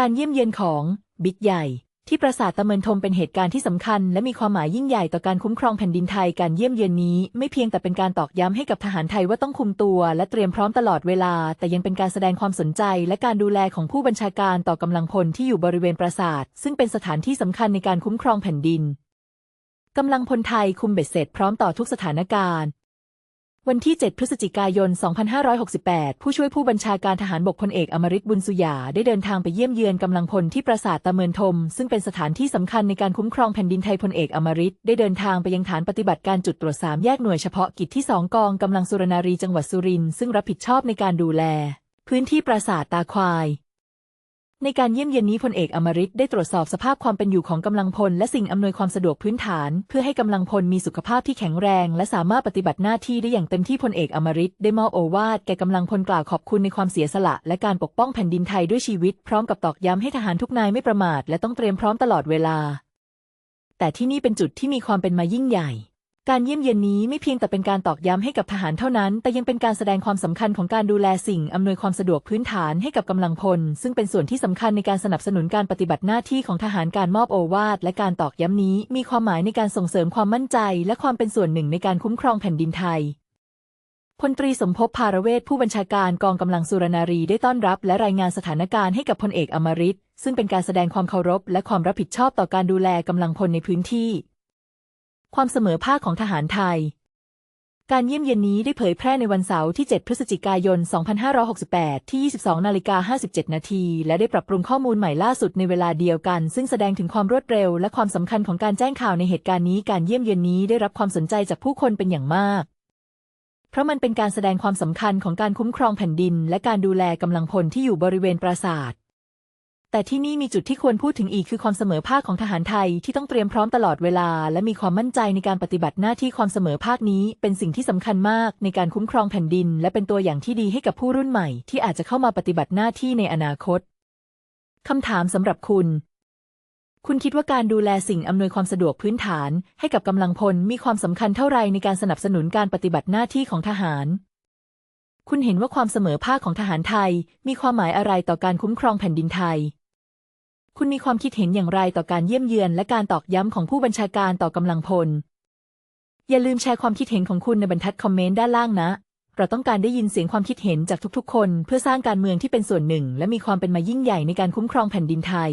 การเยี่ยมเยียนของบิ๊กใหญ่ที่ปราสาทตะเมินทมเป็นเหตุการณ์ที่สำคัญ และมีความหมายยิ่งใหญ่ต่อการคุ้มครองแผ่นดินไทยการเยี่ยมเยียนนี้ ไม่เพียงแต่เป็นการตอกย้ำให้กับทหารไทยว่าต้องคุมตัวและเตรียมพร้อมตลอดเวลา แต่ยังเป็นการแสดงความสนใจ และการดูแลของผู้บัญชาการต่อกำลังพลที่อยู่บริเวณปราสาท ซึ่งเป็นสถานที่สำคัญในการคุ้มครองแผ่นดินกำลังพลไทยคุมเบ็ดเสร็จพร้อมต่อทุกสถานการณ์ วันที่ 7 พฤศจิกายน 2568 ผู้ช่วยผู้บัญชาการทหารบกพลเอกอมริตบุญสุยาได้เดินทางไปเยี่ยมเยือนกำลังพลที่ปราสาทตะเมินทม ซึ่งเป็นสถานที่สำคัญในการคุ้มครองแผ่นดินไทยพลเอกอมริตได้เดินทางไปยังฐานปฏิบัติการจุดตรวจสามแยกหน่วยเฉพาะกิจที่ 2 กองกำลังสุรนารีจังหวัดสุรินทร์ซึ่งรับผิดชอบในการดูแล พื้นที่ปราสาทตาควาย ในการเยี่ยมเยียนนี้พลเอกอมริตได้ตรวจสอบสภาพความเป็นอยู่ของกำลังพล และสิ่งอำนวยความสะดวกพื้นฐาน เพื่อให้กำลังพลมีสุขภาพที่แข็งแรง และสามารถปฏิบัติหน้าที่ได้อย่างเต็มที่พลเอกอมริตได้มอบโอวาทแก่กำลังพลกล่าวขอบคุณในความเสียสละ และการปกป้องแผ่นดินไทยด้วยชีวิต พร้อมกับตอกย้ำให้ทหารทุกนายไม่ประมาท และต้องเตรียมพร้อมตลอดเวลา แต่ที่นี่เป็นจุดที่มีความเป็นมายิ่งใหญ่ การเยี่ยมเยียนนี้ไม่เพียงแต่เป็นการตอกย้ำให้กับทหารเท่านั้น แต่ยังเป็นการแสดงความสำคัญของการดูแลสิ่งอำนวยความสะดวกพื้นฐานให้กับกำลังพล ซึ่งเป็นส่วนที่สำคัญในการสนับสนุนการปฏิบัติหน้าที่ของทหารการมอบโอวาทและการตอกย้ำนี้ มีความหมายในการส่งเสริมความมั่นใจ และความเป็นส่วนหนึ่งในการคุ้มครองแผ่นดินไทยพลตรีสมภพภารเวทผู้บัญชาการกองกำลังสุรนารีได้ต้อนรับ และรายงานสถานการณ์ให้กับพลเอกอมริตซึ่งเป็นการแสดงความเคารพ และความรับผิดชอบต่อการดูแลกำลังพลในพื้นที่ ความเสมอภาคของทหารไทย การเยี่ยมเยียนนี้ได้เผยแพร่ในวันเสาร์ที่ 7 พฤศจิกายน 2568 ที่ 22 นาฬิกา 57 นาที และได้ปรับปรุงข้อมูลใหม่ล่าสุดในเวลาเดียวกัน ซึ่งแสดงถึงความรวดเร็ว และความสำคัญของการแจ้งข่าวในเหตุการณ์นี้ การเยี่ยมเยียนนี้ได้รับความสนใจจากผู้คนเป็นอย่างมาก เพราะมันเป็นการแสดงความสำคัญของการคุ้มครองแผ่นดิน และการดูแลกำลังพลที่อยู่บริเวณปราสาท แต่ที่นี่มีจุดที่ควรพูดถึงอีกคือความเสมอภาคของทหารไทยที่ต้องเตรียมพร้อมตลอดเวลา และมีความมั่นใจในการปฏิบัติหน้าที่ความเสมอภาคนี้ เป็นสิ่งที่สำคัญมากในการคุ้มครองแผ่นดิน และเป็นตัวอย่างที่ดีให้กับผู้รุ่นใหม่ ที่อาจจะเข้ามาปฏิบัติหน้าที่ในอนาคตคำถามสำหรับคุณ คุณคิดว่าการดูแลสิ่งอำนวยความสะดวกพื้นฐาน ให้กับกำลังพลมีความสำคัญเท่าไรในการสนับสนุนการปฏิบัติหน้าที่ของทหารคุณเห็นว่าความเสมอภาคของทหารไทย มีความหมายอะไรต่อการคุ้มครองแผ่นดินไทย คุณมีความคิดเห็นอย่างไรต่อการเยี่ยมเยือนและการตอกย้ำของผู้บัญชาการต่อกำลังพล อย่าลืมแชร์ความคิดเห็นของคุณในบรรทัดคอมเมนต์ด้านล่างนะ เราต้องการได้ยินเสียงความคิดเห็นจากทุกๆ คน เพื่อสร้างการเมืองที่เป็นส่วนหนึ่ง และมีความเป็นมายิ่งใหญ่ในการคุ้มครองแผ่นดินไทย